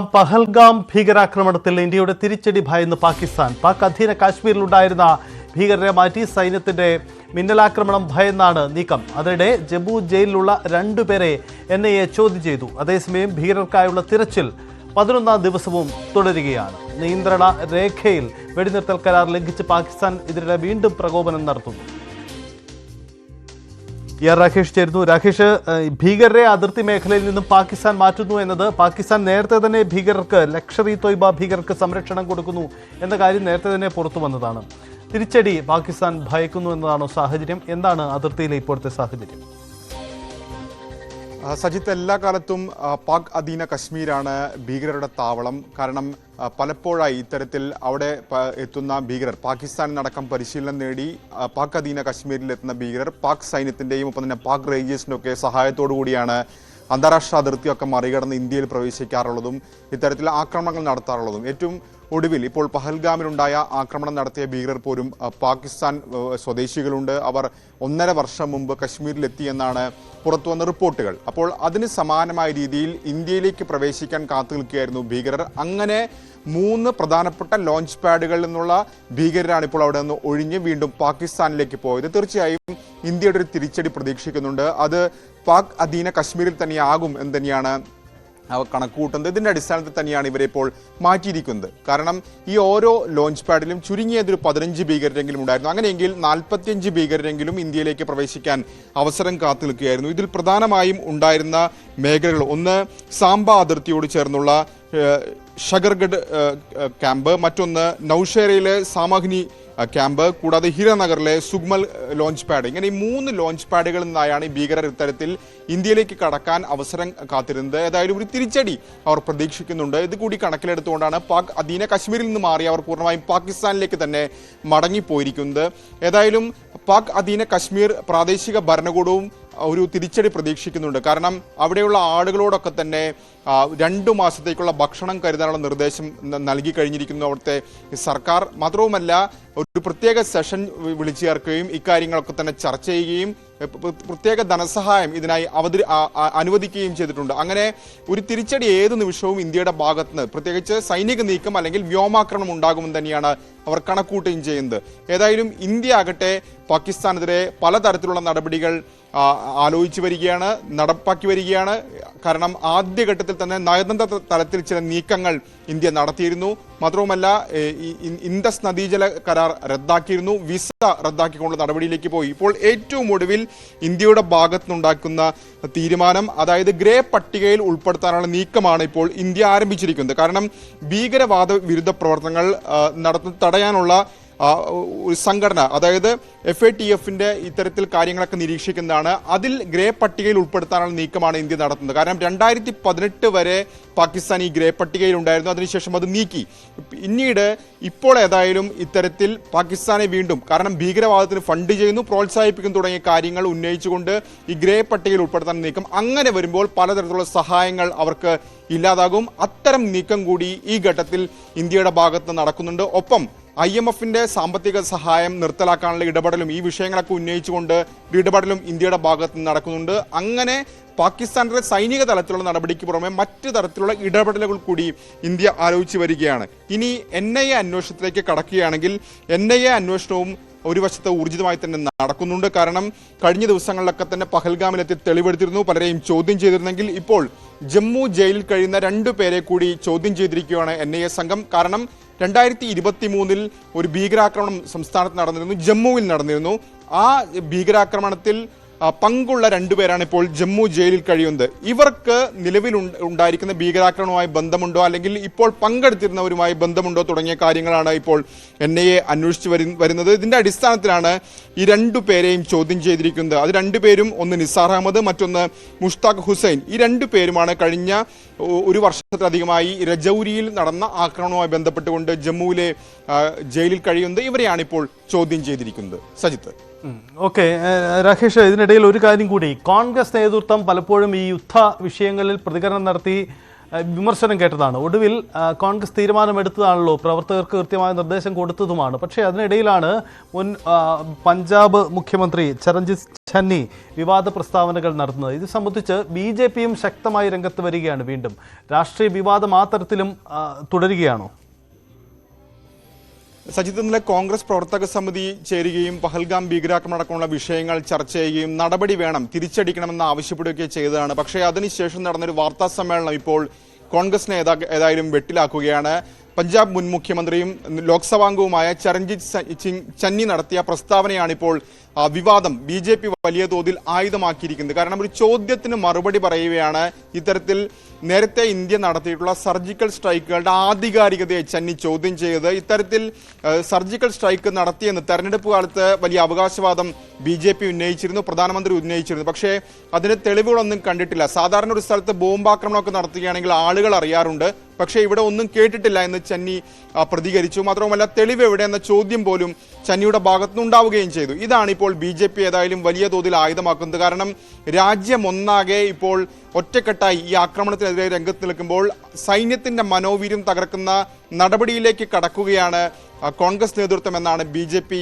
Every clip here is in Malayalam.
പഹൽഗാം ഭീകരാക്രമണത്തിൽ ഇന്ത്യയുടെ തിരിച്ചടി ഭയന്ന് പാകിസ്ഥാൻ. പാക് അധീന കാശ്മീരിലുണ്ടായിരുന്ന ഭീകരരെ മാറ്റി സൈന്യത്തിന്റെ മിന്നലാക്രമണം ഭയന്നാണ് നീക്കം. അതിനിടെ ജമ്മു ജയിലിലുള്ള രണ്ടുപേരെ എൻ ഐ എ ചോദ്യം ചെയ്തു. അതേസമയം ഭീകരർക്കായുള്ള തിരച്ചിൽ പതിനൊന്നാം ദിവസവും തുടരുകയാണ്. നിയന്ത്രണ രേഖയിൽ വെടിനിർത്തൽ കരാർ ലംഘിച്ച് പാകിസ്ഥാൻ ഇതിനിടെ വീണ്ടും പ്രകോപനം നടത്തുന്നു. എ രാകേഷ് ചേരുന്നു. രാകേഷ് ഭീകരരെ അതിർത്തി മേഖലയിൽ നിന്നും പാകിസ്ഥാൻ മാറ്റുന്നു എന്നത് പാകിസ്ഥാൻ നേരത്തെ തന്നെ ഭീകരർക്ക് ലക്ഷറി തൊയ്ബ ഭീകരർക്ക് സംരക്ഷണം കൊടുക്കുന്നു എന്ന കാര്യം നേരത്തെ തന്നെ പുറത്തു വന്നതാണ്. തിരിച്ചടി പാകിസ്ഥാൻ ഭയക്കുന്നു എന്നതാണോ സാഹചര്യം? എന്താണ് അതിർത്തിയിലെ ഇപ്പോഴത്തെ സാഹചര്യം? സജിത്ത് എല്ലാ കാലത്തും പാക് അധീന കശ്മീരാണ് ഭീകരരുടെ താവളം. കാരണം പലപ്പോഴായി ഇത്തരത്തിൽ അവിടെ എത്തുന്ന ഭീകരർ പാകിസ്ഥാനിനടക്കം പരിശീലനം നേടി പാക് അധീന കശ്മീരിൽ എത്തുന്ന ഭീകരർ പാക് സൈന്യത്തിന്റെയും ഒപ്പം തന്നെ പാക് റേഞ്ചേഴ്സിന്റെ ഒക്കെ സഹായത്തോടു കൂടിയാണ് അന്താരാഷ്ട്ര അതിർത്തിയൊക്കെ മറികടന്ന് ഇന്ത്യയിൽ പ്രവേശിക്കാറുള്ളതും ഇത്തരത്തിൽ ആക്രമണങ്ങൾ നടത്താറുള്ളതും. ഏറ്റവും ഒടുവിൽ ഇപ്പോൾ പഹൽഗാമിലുണ്ടായ ആക്രമണം നടത്തിയ ഭീകരർ പോലും പാകിസ്ഥാൻ സ്വദേശികളുണ്ട്. അവർ ഒന്നര വർഷം മുമ്പ് കശ്മീരിലെത്തിയെന്നാണ് പുറത്തു വന്ന റിപ്പോർട്ടുകൾ. അപ്പോൾ അതിന് സമാനമായ രീതിയിൽ ഇന്ത്യയിലേക്ക് പ്രവേശിക്കാൻ കാത്തു നിൽക്കുകയായിരുന്നു ഭീകരർ. അങ്ങനെ മൂന്ന് പ്രധാനപ്പെട്ട ലോഞ്ച് പാഡുകളിൽ നിന്നുള്ള ഭീകരരാണ് ഇപ്പോൾ അവിടെ നിന്ന് ഒഴിഞ്ഞ് വീണ്ടും പാകിസ്ഥാനിലേക്ക് പോയത്. തീർച്ചയായും ഇന്ത്യയുടെ ഒരു തിരിച്ചടി പ്രതീക്ഷിക്കുന്നുണ്ട്. അത് പാക് അധീന കശ്മീരിൽ തന്നെയാകും എന്ന് തന്നെയാണ് കണക്കുകൂട്ടുന്നത്. ഇതിന്റെ അടിസ്ഥാനത്തിൽ തന്നെയാണ് ഇവരെ ഇപ്പോൾ മാറ്റിയിരിക്കുന്നത്. കാരണം ഈ ഓരോ ലോഞ്ച് പാഡിലും ചുരുങ്ങിയതൊരു പതിനഞ്ച് ഭീകരരെങ്കിലും ഉണ്ടായിരുന്നു. അങ്ങനെയെങ്കിൽ നാൽപ്പത്തിയഞ്ച് ഭീകരരെങ്കിലും ഇന്ത്യയിലേക്ക് പ്രവേശിക്കാൻ അവസരം കാത്തു നിൽക്കുകയായിരുന്നു ഇതിൽ പ്രധാനമായും ഉണ്ടായിരുന്ന മേഖലകൾ ഒന്ന് സാംബ അതിർത്തിയോട് ചേർന്നുള്ള ഷഗർഗഡ് ക്യാമ്പ് മറ്റൊന്ന് നൌഷേരയിലെ സാമഗ്നി ക്യാമ്പ്. കൂടാതെ ഹിരനഗറിലെ സുഗ്മൽ ലോഞ്ച് പാഡ് ഇങ്ങനെ ഈ മൂന്ന് ലോഞ്ച് പാഡുകളിൽ നിന്നായാണ് ഈ ഭീകരർ ഇത്തരത്തിൽ ഇന്ത്യയിലേക്ക് കടക്കാൻ അവസരം കാത്തിരുന്നത്. ഏതായാലും ഒരു തിരിച്ചടി അവർ പ്രതീക്ഷിക്കുന്നുണ്ട്. ഇത് കൂടി കണക്കിലെടുത്തുകൊണ്ടാണ് പാക് അധീന കശ്മീരിൽ നിന്ന് മാറി അവർ പൂർണമായും പാകിസ്ഥാനിലേക്ക് തന്നെ മടങ്ങിപ്പോയിരിക്കുന്നത്. ഏതായാലും പാക് അധീന കശ്മീർ പ്രാദേശിക ഭരണകൂടവും ഒരു തിരിച്ചടി പ്രതീക്ഷിക്കുന്നുണ്ട്. കാരണം അവിടെയുള്ള ആളുകളോടൊക്കെ തന്നെ രണ്ടു മാസത്തേക്കുള്ള ഭക്ഷണം കരുതാനുള്ള നിർദ്ദേശം നൽകി കഴിഞ്ഞിരിക്കുന്നു അവിടുത്തെ സർക്കാർ. മാത്രവുമല്ല ഒരു പ്രത്യേക സെഷൻ വിളിച്ചു ചേർക്കുകയും ഇക്കാര്യങ്ങളൊക്കെ തന്നെ ചർച്ച ചെയ്യുകയും പ്രത്യേക ധനസഹായം ഇതിനായി അവതരി അനുവദിക്കുകയും ചെയ്തിട്ടുണ്ട്. അങ്ങനെ ഒരു തിരിച്ചടി ഏത് നിമിഷവും ഇന്ത്യയുടെ ഭാഗത്തുനിന്ന് പ്രത്യേകിച്ച് സൈനിക നീക്കം അല്ലെങ്കിൽ വ്യോമാക്രമണം ഉണ്ടാകുമെന്ന് തന്നെയാണ് അവർ കണക്കൂട്ടുകയും ചെയ്യുന്നത്. ഏതായാലും ഇന്ത്യ ആകട്ടെ പാകിസ്ഥാനെതിരെ പലതരത്തിലുള്ള നടപടികൾ ആലോചിച്ചു വരികയാണ് നടപ്പാക്കി വരികയാണ്. കാരണം ആദ്യഘട്ടത്തിൽ തന്നെ നയതന്ത്ര തലത്തിൽ ചില നീക്കങ്ങൾ ഇന്ത്യ നടത്തിയിരുന്നു. മാത്രവുമല്ല ഇൻഡസ് നദീജല കരാർ റദ്ദാക്കിയിരുന്നു. വിസ റദ്ദാക്കിക്കൊണ്ടുള്ള നടപടിയിലേക്ക് പോയി. ഇപ്പോൾ ഏറ്റവും ഒടുവിൽ ഇന്ത്യയുടെ ഭാഗത്തുനിന്നുണ്ടാക്കുന്ന തീരുമാനം അതായത് ഗ്രേ പട്ടികയിൽ ഉൾപ്പെടുത്താനുള്ള നീക്കമാണ് ഇപ്പോൾ ഇന്ത്യ ആരംഭിച്ചിരിക്കുന്നത്. കാരണം ഭീകരവാദ വിരുദ്ധ പ്രവർത്തനങ്ങൾ നടത്ത തടയാനുള്ള ഒരു സംഘടന അതായത് എഫ് എ ടി എഫിന്റെ ഇത്തരത്തിൽ കാര്യങ്ങളൊക്കെ നിരീക്ഷിക്കുന്നതാണ്. അതിൽ ഗ്രേ പട്ടികയിൽ ഉൾപ്പെടുത്താനുള്ള നീക്കമാണ് ഇന്ത്യ നടത്തുന്നത്. കാരണം രണ്ടായിരത്തി പതിനെട്ട് വരെ പാകിസ്ഥാൻ ഈ ഗ്രേ പട്ടികയിൽ ഉണ്ടായിരുന്നു. അതിനുശേഷം അത് നീക്കി. പിന്നീട് ഇപ്പോൾ ഏതായാലും ഇത്തരത്തിൽ പാകിസ്ഥാനെ വീണ്ടും കാരണം ഭീകരവാദത്തിന് ഫണ്ട് ചെയ്യുന്നു പ്രോത്സാഹിപ്പിക്കുന്നു തുടങ്ങിയ കാര്യങ്ങൾ ഉന്നയിച്ചുകൊണ്ട് ഈ ഗ്രേ പട്ടികയിൽ ഉൾപ്പെടുത്താൻ നീക്കം. അങ്ങനെ വരുമ്പോൾ പലതരത്തിലുള്ള സഹായങ്ങൾ അവർക്ക് ഇല്ലാതാകും. അത്തരം നീക്കം കൂടി ഈ ഘട്ടത്തിൽ ഇന്ത്യയുടെ ഭാഗത്ത് നടക്കുന്നുണ്ട്. ഒപ്പം ഐ എം എഫിന്റെ സാമ്പത്തിക സഹായം നിർത്തലാക്കാനുള്ള ഇടപെടലും ഈ വിഷയങ്ങളൊക്കെ ഉന്നയിച്ചുകൊണ്ട് ഒരു ഇടപെടലും ഇന്ത്യയുടെ ഭാഗത്ത് നിന്ന് നടക്കുന്നുണ്ട്. അങ്ങനെ പാകിസ്ഥാനിലെ സൈനിക തലത്തിലുള്ള നടപടിക്ക് പുറമെ മറ്റു തരത്തിലുള്ള ഇടപെടലുകൾ കൂടി ഇന്ത്യ ആലോചിച്ച് വരികയാണ്. ഇനി എൻ ഐ എ അന്വേഷണത്തിലേക്ക് കടക്കുകയാണെങ്കിൽ എൻ ഐ എ അന്വേഷണവും ഒരു വശത്ത് ഊർജിതമായി തന്നെ നടക്കുന്നുണ്ട്. കാരണം കഴിഞ്ഞ ദിവസങ്ങളിലൊക്കെ തന്നെ പഹൽഗാമിലെത്തി തെളിവെടുത്തിരുന്നു. പലരെയും ചോദ്യം ചെയ്തിരുന്നെങ്കിൽ ഇപ്പോൾ ജമ്മു ജയിലിൽ കഴിയുന്ന രണ്ടു പേരെ കൂടി ചോദ്യം ചെയ്തിരിക്കുകയാണ് എൻ സംഘം. കാരണം രണ്ടായിരത്തി ഇരുപത്തി മൂന്നിൽ ഒരു ഭീകരാക്രമണം സംസ്ഥാനത്ത് നടന്നിരുന്നു ജമ്മുവിൽ നടന്നിരുന്നു. ആ ഭീകരാക്രമണത്തിൽ പങ്കുള്ള രണ്ടുപേരാണ് ഇപ്പോൾ ജമ്മു ജയിലിൽ കഴിയുന്നത്. ഇവർക്ക് നിലവിൽ ഉണ്ടായിരിക്കുന്ന ഭീകരാക്രമണവുമായി ബന്ധമുണ്ടോ? അല്ലെങ്കിൽ ഇപ്പോൾ പങ്കെടുത്തിരുന്നവരുമായി ബന്ധമുണ്ടോ? തുടങ്ങിയ കാര്യങ്ങളാണ് ഇപ്പോൾ എൻ ഐ എ അന്വേഷിച്ച് വരു- വരുന്നത്. ഇതിന്റെ അടിസ്ഥാനത്തിലാണ് ഈ രണ്ടു പേരെയും ചോദ്യം ചെയ്തിരിക്കുന്നത്. അത് രണ്ടുപേരും ഒന്ന് നിസാർ അഹമ്മദ് മറ്റൊന്ന് മുഷ്താഖ് ഹുസൈൻ. ഈ രണ്ടു പേരുമാണ് കഴിഞ്ഞ ഒരു വർഷത്തിലധികമായി രജൌരിയിൽ നടന്ന ആക്രമണവുമായി ബന്ധപ്പെട്ടുകൊണ്ട് ജമ്മുവിലെ ജയിലിൽ കഴിയുന്നത്. ഇവരെയാണ് ഇപ്പോൾ ചോദ്യം ചെയ്തിരിക്കുന്നത്. സജിത്ത്. ഓക്കെ രാകേഷ് ഇതിനിടയിൽ ഒരു കാര്യം കൂടി. കോൺഗ്രസ് നേതൃത്വം പലപ്പോഴും ഈ യുദ്ധ വിഷയങ്ങളിൽ പ്രതികരണം നടത്തി വിമർശനം കേട്ടതാണ്. ഒടുവിൽ കോൺഗ്രസ് തീരുമാനമെടുത്തതാണല്ലോ. പ്രവർത്തകർക്ക് കൃത്യമായ നിർദ്ദേശം കൊടുത്തതുമാണ്. പക്ഷേ അതിനിടയിലാണ് മുൻ പഞ്ചാബ് മുഖ്യമന്ത്രി ചരൺജിത് ഛന്നി വിവാദ പ്രസ്താവനകൾ നടത്തുന്നത്. ഇത് സംബന്ധിച്ച് ബി ജെ പിയും ശക്തമായി രംഗത്ത് വരികയാണ് വീണ്ടും. രാഷ്ട്രീയ വിവാദം ആ തരത്തിലും തുടരുകയാണോ? സജിത്ത് ഇന്നലെ കോൺഗ്രസ് പ്രവർത്തക സമിതി ചേരുകയും പഹൽഗാം ഭീകരാക്രമണം അടക്കമുള്ള വിഷയങ്ങൾ ചർച്ച ചെയ്യുകയും നടപടി വേണം തിരിച്ചടിക്കണമെന്ന് ആവശ്യപ്പെടുകയൊക്കെ ചെയ്തതാണ്. പക്ഷേ അതിനുശേഷം നടന്നൊരു വാർത്താ സമ്മേളനം ഇപ്പോൾ കോൺഗ്രസിനെ നേതാ ഏതായാലും വെട്ടിലാക്കുകയാണ്. പഞ്ചാബ് മുൻ മുഖ്യമന്ത്രിയും ലോക്സഭാംഗവുമായ ചരൺജിത് സിംഗ് ചന്നി നടത്തിയ പ്രസ്താവനയാണിപ്പോൾ വിവാദം ബി ജെ പി വലിയ തോതിൽ ആയുധമാക്കിയിരിക്കുന്നത്. കാരണം ഒരു ചോദ്യത്തിന് മറുപടി പറയുകയാണ് ഇത്തരത്തിൽ നേരത്തെ ഇന്ത്യ നടത്തിയിട്ടുള്ള സർജിക്കൽ സ്ട്രൈക്കുകളുടെ ആധികാരികതയെ ചന്നി ചോദ്യം ചെയ്തത്. ഇത്തരത്തിൽ സർജിക്കൽ സ്ട്രൈക്ക് നടത്തിയെന്ന് തെരഞ്ഞെടുപ്പ് കാലത്ത് വലിയ അവകാശവാദം ബി ജെ പി ഉന്നയിച്ചിരുന്നു പ്രധാനമന്ത്രി ഉന്നയിച്ചിരുന്നു. പക്ഷേ അതിന് തെളിവുകളൊന്നും കണ്ടിട്ടില്ല. സാധാരണ ഒരു സ്ഥലത്ത് ബോംബാക്രമണമൊക്കെ നടത്തുകയാണെങ്കിൽ ആളുകൾ അറിയാറുണ്ട്. പക്ഷേ ഇവിടെ ഒന്നും കേട്ടിട്ടില്ല എന്ന് ചന്നി പ്രതികരിച്ചു. മാത്രവുമല്ല തെളിവ് എവിടെ എന്ന ചോദ്യം പോലും ചന്നിയുടെ ഭാഗത്തുനിന്നുണ്ടാവുകയും ചെയ്തു. ഇതാണ് ഇപ്പോൾ ബി ജെ പി ഏതായാലും വലിയ തോതിൽ ആയുധമാക്കുന്നത്. കാരണം രാജ്യം ഒന്നാകെ ഇപ്പോൾ ഒറ്റക്കെട്ടായി ഈ ആക്രമണത്തിനെതിരെ രംഗത്ത് നിൽക്കുമ്പോൾ സൈന്യത്തിന്റെ മനോവീര്യം തകർക്കുന്ന നടപടിയിലേക്ക് കടക്കുകയാണ് കോൺഗ്രസ് നേതൃത്വം എന്നാണ് ബി ജെ പി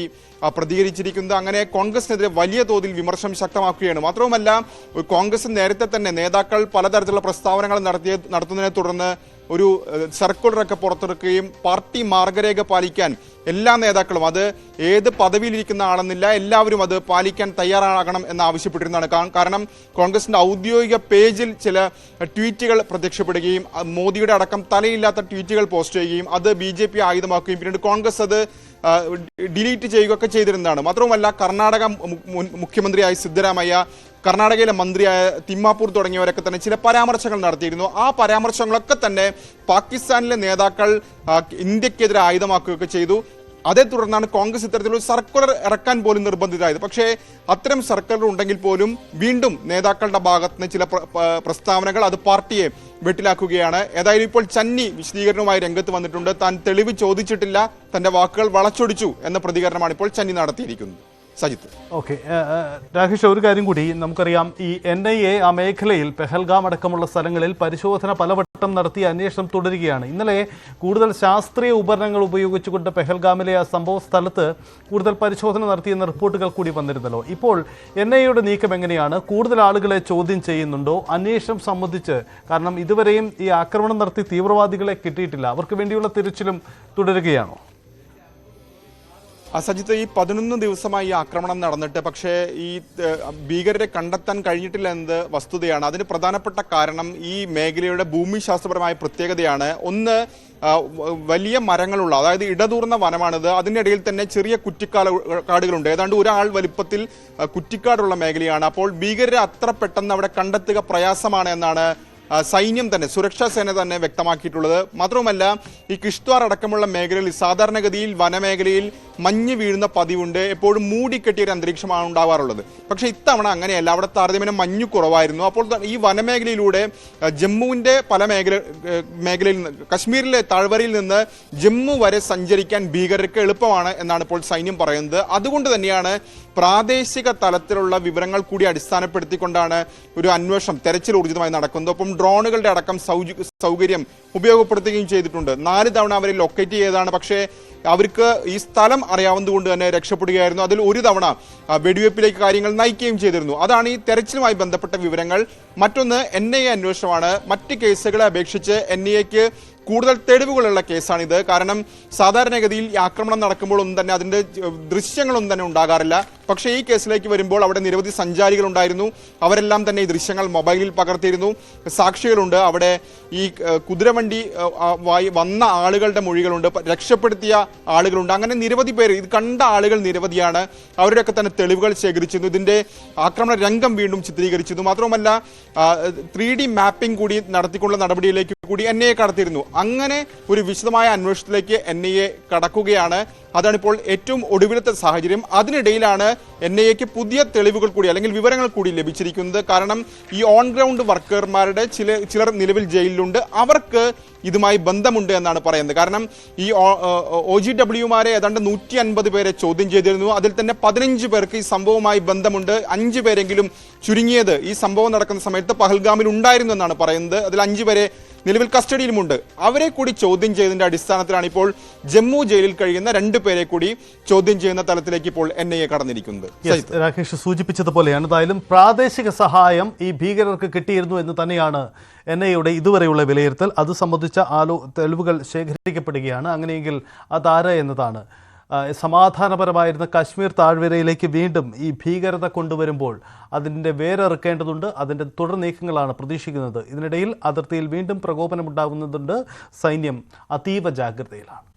പ്രതികരിച്ചിരിക്കുന്നത്. അങ്ങനെ കോൺഗ്രസിനെതിരെ വലിയ തോതിൽ വിമർശനം ശക്തമാക്കുകയാണ്. മാത്രവുമല്ല കോൺഗ്രസ് നേരത്തെ തന്നെ നേതാക്കൾ പലതരത്തിലുള്ള പ്രസ്താവനകൾ നടത്തിയ നടത്തുന്നതിനെ തുടർന്ന് ഒരു സർക്കുലറൊക്കെ പുറത്തിറക്കുകയും പാർട്ടി മാർഗരേഖ പാലിക്കാൻ എല്ലാ നേതാക്കളും അത് ഏത് പദവിയിലിരിക്കുന്ന ആളെന്നില്ല എല്ലാവരും അത് പാലിക്കാൻ തയ്യാറാകണം എന്ന് ആവശ്യപ്പെട്ടിരുന്നതാണ് കാരണം കോൺഗ്രസിന്റെ ഔദ്യോഗിക പേജിൽ ചില ട്വീറ്റുകൾ പ്രത്യക്ഷപ്പെടുകയും മോദിയുടെ അടക്കം തലയില്ലാത്ത ട്വീറ്റുകൾ പോസ്റ്റ് ചെയ്യുകയും അത് ബി ജെ പി ആയുധമാക്കുകയും പിന്നീട് കോൺഗ്രസ് അത് ഡിലീറ്റ് ചെയ്യുകയൊക്കെ ചെയ്തിരുന്നതാണ്. മാത്രവുമല്ല കർണാടക മുഖ്യമന്ത്രിയായ സിദ്ധരാമയ്യ കർണാടകയിലെ മന്ത്രിയായ തിമ്മാപ്പൂർ തുടങ്ങിയവരൊക്കെ തന്നെ ചില പരാമർശങ്ങൾ നടത്തിയിരുന്നു. ആ പരാമർശങ്ങളൊക്കെ തന്നെ പാകിസ്ഥാനിലെ നേതാക്കൾ ഇന്ത്യക്കെതിരെ ആയുധമാക്കുകയൊക്കെ ചെയ്തു. അതേ തുടർന്നാണ് കോൺഗ്രസ് ഇത്തരത്തിലൊരു സർക്കുലർ ഇറക്കാൻ പോലും നിർബന്ധിതരായത്. പക്ഷേ അത്തരം സർക്കുലർ ഉണ്ടെങ്കിൽ പോലും വീണ്ടും നേതാക്കളുടെ ഭാഗത്ത് നിന്ന് ചില പ്രസ്താവനകൾ അത് പാർട്ടിയെ വെട്ടിലാക്കുകയാണ്. ഏതായാലും ഇപ്പോൾ ചന്നി വിശദീകരണവുമായി രംഗത്ത് വന്നിട്ടുണ്ട്. താൻ തെളിവ് ചോദിച്ചിട്ടില്ല. തന്റെ വാക്കുകൾ വളച്ചൊടിച്ചു എന്ന പ്രതികരണമാണ് ഇപ്പോൾ ചന്നി നടത്തിയിരിക്കുന്നത്. സജിത്ത്. ഓക്കെ രാകേഷ് ഒരു കാര്യം കൂടി നമുക്കറിയാം. ഈ എൻ ഐ എ ആ മേഖലയിൽ പെഹൽഗാം അടക്കമുള്ള സ്ഥലങ്ങളിൽ പരിശോധന പലവട്ടം നടത്തി അന്വേഷണം തുടരുകയാണ്. ഇന്നലെ കൂടുതൽ ശാസ്ത്രീയ ഉപകരണങ്ങൾ ഉപയോഗിച്ചുകൊണ്ട് പെഹൽഗാമിലെ ആ സംഭവ സ്ഥലത്ത് കൂടുതൽ പരിശോധന നടത്തിയെന്ന റിപ്പോർട്ടുകൾ കൂടി വന്നിരുന്നല്ലോ. ഇപ്പോൾ എൻ ഐ എയുടെ നീക്കം എങ്ങനെയാണ്? കൂടുതൽ ആളുകളെ ചോദ്യം ചെയ്യുന്നുണ്ടോ? അന്വേഷണം സംബന്ധിച്ച്. കാരണം ഇതുവരെയും ഈ ആക്രമണം നടത്തി തീവ്രവാദികളെ കിട്ടിയിട്ടില്ല. അവർക്ക് വേണ്ടിയുള്ള തിരച്ചിലും തുടരുകയാണോ? സജിത്ത് ഈ പതിനൊന്ന് ദിവസമായി ഈ ആക്രമണം നടന്നിട്ട് പക്ഷേ ഈ ഭീകരരെ കണ്ടെത്താൻ കഴിഞ്ഞിട്ടില്ല എന്നത് വസ്തുതയാണ്. അതിന് പ്രധാനപ്പെട്ട കാരണം ഈ മേഖലയുടെ ഭൂമിശാസ്ത്രപരമായ പ്രത്യേകതയാണ്. ഒന്ന് വലിയ മരങ്ങളുള്ള അതായത് ഇടതൂർന്ന വനമാണിത്. അതിനിടയിൽ തന്നെ ചെറിയ കുറ്റിക്കാല കാടുകളുണ്ട്. ഏതാണ്ട് ഒരാൾ വലിപ്പത്തിൽ കുറ്റിക്കാടുള്ള മേഖലയാണ്. അപ്പോൾ ഭീകരരെ അത്ര പെട്ടെന്ന് അവിടെ കണ്ടെത്തുക പ്രയാസമാണ് എന്നാണ് സൈന്യം തന്നെ സുരക്ഷാ സേന തന്നെ വ്യക്തമാക്കിയിട്ടുള്ളത്. മാത്രവുമല്ല ഈ കിഷ്ത്വാർ അടക്കമുള്ള മേഖലയിൽ സാധാരണഗതിയിൽ വനമേഖലയിൽ മഞ്ഞ് വീഴുന്ന പതിവുണ്ട്. എപ്പോഴും മൂടിക്കെട്ടിയ ഒരു അന്തരീക്ഷമാണ് ഉണ്ടാവാറുള്ളത്. പക്ഷേ ഇത്തവണ അങ്ങനെയല്ല. അവിടെ താരതമ്യം മഞ്ഞു കുറവായിരുന്നു. അപ്പോൾ ഈ വനമേഖലയിലൂടെ ജമ്മുവിന്റെ പല മേഖല മേഖലയിൽ കശ്മീരിലെ താഴ്വരയിൽ നിന്ന് ജമ്മു വരെ സഞ്ചരിക്കാൻ ഭീകരർക്ക് എളുപ്പമാണ് എന്നാണ് ഇപ്പോൾ സൈന്യം പറയുന്നത്. അതുകൊണ്ട് തന്നെയാണ് പ്രാദേശിക തലത്തിലുള്ള വിവരങ്ങൾ കൂടി അടിസ്ഥാനപ്പെടുത്തിക്കൊണ്ടാണ് ഒരു അന്വേഷണം തെരച്ചിൽ ഊർജിതമായി നടക്കുന്നത്. ഒപ്പം ഡ്രോണുകളുടെ അടക്കം സൗകര്യം ഉപയോഗപ്പെടുത്തുകയും ചെയ്തിട്ടുണ്ട്. നാല് തവണ അവരെ ലൊക്കേറ്റ് ചെയ്തതാണ്. പക്ഷേ അവർക്ക് ഈ സ്ഥലം അറിയാവുന്നതുകൊണ്ട് തന്നെ രക്ഷപ്പെടുകയായിരുന്നു. അതിൽ ഒരു തവണ വെടിവെപ്പിലേക്ക് കാര്യങ്ങൾ നയിക്കുകയും ചെയ്തിരുന്നു. അതാണ് ഈ തെരച്ചിലുമായി ബന്ധപ്പെട്ട വിവരങ്ങൾ. മറ്റൊന്ന് എൻ ഐ എ അന്വേഷണമാണ്. മറ്റ് കേസുകളെ അപേക്ഷിച്ച് എൻ ഐ എക്ക് കൂടുതൽ തെളിവുകളുള്ള കേസാണിത്. കാരണം സാധാരണഗതിയിൽ ആക്രമണം നടക്കുമ്പോൾ ഒന്നും തന്നെ അതിന്റെ ദൃശ്യങ്ങളൊന്നും തന്നെ ഉണ്ടാകാറില്ല. പക്ഷേ ഈ കേസിലേക്ക് വരുമ്പോൾ അവിടെ നിരവധി സഞ്ചാരികൾ ഉണ്ടായിരുന്നു അവരെല്ലാം തന്നെ ഈ ദൃശ്യങ്ങൾ മൊബൈലിൽ പകർത്തിയിരുന്നു. സാക്ഷികളുണ്ട്. അവിടെ ഈ കുതിരവണ്ടി വന്ന ആളുകളുടെ മൊഴികളുണ്ട്. രക്ഷപ്പെടുത്തിയ ആളുകളുണ്ട്. അങ്ങനെ നിരവധി പേര്. ഇത് കണ്ട ആളുകൾ നിരവധിയാണ്. അവരുടെയൊക്കെ തന്നെ തെളിവുകൾ ശേഖരിച്ചിരുന്നു. ഇതിന്റെ ആക്രമണ രംഗം വീണ്ടും ചിത്രീകരിച്ചിരുന്നു. മാത്രവുമല്ല ത്രീ ഡി മാപ്പിംഗ് കൂടി നടത്തിക്കൊണ്ടുള്ള നടപടിയിലേക്ക് കൂടി എൻ ഐ എ കടത്തിയിരുന്നു. അങ്ങനെ ഒരു വിശദമായ അന്വേഷണത്തിലേക്ക് എൻ ഐ എ കടക്കുകയാണ്. അതാണിപ്പോൾ ഏറ്റവും ഒടുവിലത്തെ സാഹചര്യം. അതിനിടയിലാണ് എൻ ഐ എക്ക് പുതിയ തെളിവുകൾ കൂടി അല്ലെങ്കിൽ വിവരങ്ങൾ കൂടി ലഭിച്ചിരിക്കുന്നത്. കാരണം ഈ ഓൺ ഗ്രൗണ്ട് വർക്കർമാരുടെ ചില ചിലർ നിലവിൽ ജയിലിലുണ്ട്. അവർക്ക് ഇതുമായി ബന്ധമുണ്ട് എന്നാണ് പറയുന്നത്. കാരണം ഈ ഒ ജി ഡബ്ല്യുമാരെ ഏതാണ്ട് നൂറ്റി അൻപത് പേരെ ചോദ്യം ചെയ്തിരുന്നു. അതിൽ തന്നെ പതിനഞ്ച് പേർക്ക് ഈ സംഭവവുമായി ബന്ധമുണ്ട്. അഞ്ച് പേരെങ്കിലും ചുരുങ്ങിയത് ഈ സംഭവം നടക്കുന്ന സമയത്ത് പഹൽഗാമിൽ ഉണ്ടായിരുന്നു എന്നാണ് പറയുന്നത്. അതിൽ അഞ്ച് പേരെ നിലവിൽ കസ്റ്റഡിയിലുമുണ്ട്. അവരെ കൂടി ചോദ്യം ചെയ്തതിന്റെ അടിസ്ഥാനത്തിലാണ് ഇപ്പോൾ ജമ്മു ജയിലിൽ കഴിയുന്ന രണ്ടു പേരെ കൂടി ചോദ്യം ചെയ്യുന്ന തലത്തിലേക്ക് ഇപ്പോൾ എൻ ഐ എ കടന്നിരിക്കുന്നത്. രാകേഷ് സൂചിപ്പിച്ചതുപോലെയാണ്. എന്തായാലും പ്രാദേശിക സഹായം ഈ ഭീകരർക്ക് കിട്ടിയിരുന്നു എന്ന് തന്നെയാണ് എൻ ഐയുടെ ഇതുവരെയുള്ള വിലയിരുത്തൽ. അത് സംബന്ധിച്ച ആലോ തെളിവുകൾ ശേഖരിക്കപ്പെടുകയാണ്. അങ്ങനെയെങ്കിൽ അതാര എന്നതാണ്. സമാധാനപരമായിരുന്ന കശ്മീർ താഴ്വരയിലേക്ക് വീണ്ടും ഈ ഭീകരത കൊണ്ടുവരുമ്പോൾ അതിന്റെ വേരറുക്കേണ്ടതുണ്ട് അതിന്റെ തുടർ നീക്കങ്ങളാണ് പ്രതീക്ഷിക്കുന്നത്. ഇതിനിടയിൽ അതിർത്തിയിൽ വീണ്ടും പ്രകോപനമുണ്ടാകുന്നതുണ്ട് സൈന്യം. അതീവ ജാഗ്രതയിലാണ്.